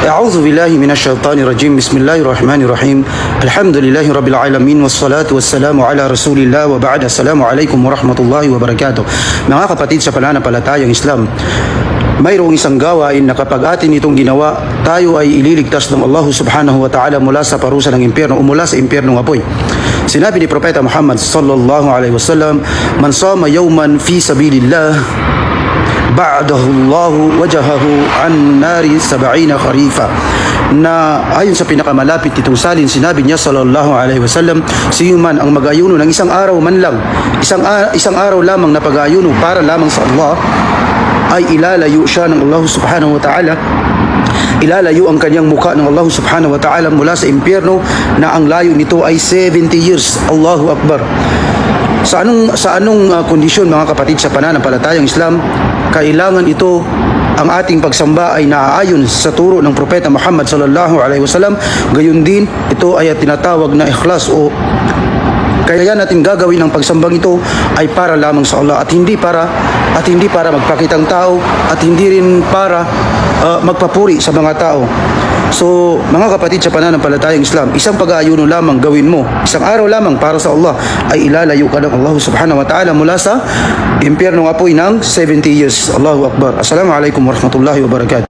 أعوذ بالله من الشيطان الرجيم بسم الله الرحمن الرحيم الحمد لله رب العالمين والصلاة والسلام على رسول الله وبعد السلام عليكم ورحمة الله وبركاته Mga kapatid sa pananampalatayang Islam mayroong isang gawain na kapag atin itong ginawa, tayo ay ililigtas ng Allah subhanahu wa ta'ala mula sa parusa ng impyerno o mula sa impyernong apoy. Sinabi ni Propeta Muhammad sallallahu alaihi wasallam, Man sama yawman fi sabilillah, ba'dahu Allah wajahahu an nari sab'ina kharifa. Na ayon sa pinakamalapit nitong salin sinabi niya sallallahu alaihi wasallam si man ang mag-ayuno ng isang araw man lang isang isang araw lamang na pag-ayuno para lamang sa Allah ay ilalayo siya ng Allah subhanahu wa ta'ala ilalayo ang kanyang mukha ng Allah subhanahu wa ta'ala mula sa impyerno na ang layo nito ay 70 years. Allahu Akbar. Sa anong sa anong uh, kondisyon mga kapatid sa pananampalatayang Islam kailangan ito ang ating pagsamba ay naaayon sa turo ng propeta Muhammad sallallahu alaihi wasallam. Gayon din ito ay tinatawag na ikhlas o kaya natin gagawin ang pagsambang ito ay para lamang sa Allah at hindi para at hindi para magpakitang tao at hindi rin para uh, magpapuri sa mga tao. So, mga kapatid sa pananampalatayang Islam, isang pag-aayuno lamang gawin mo. Isang araw lamang para sa Allah ay ilalayo ka ng Allah subhanahu wa ta'ala mula sa impyernong apoy ng 70 years. Allahu Akbar. Assalamualaikum warahmatullahi wabarakatuh.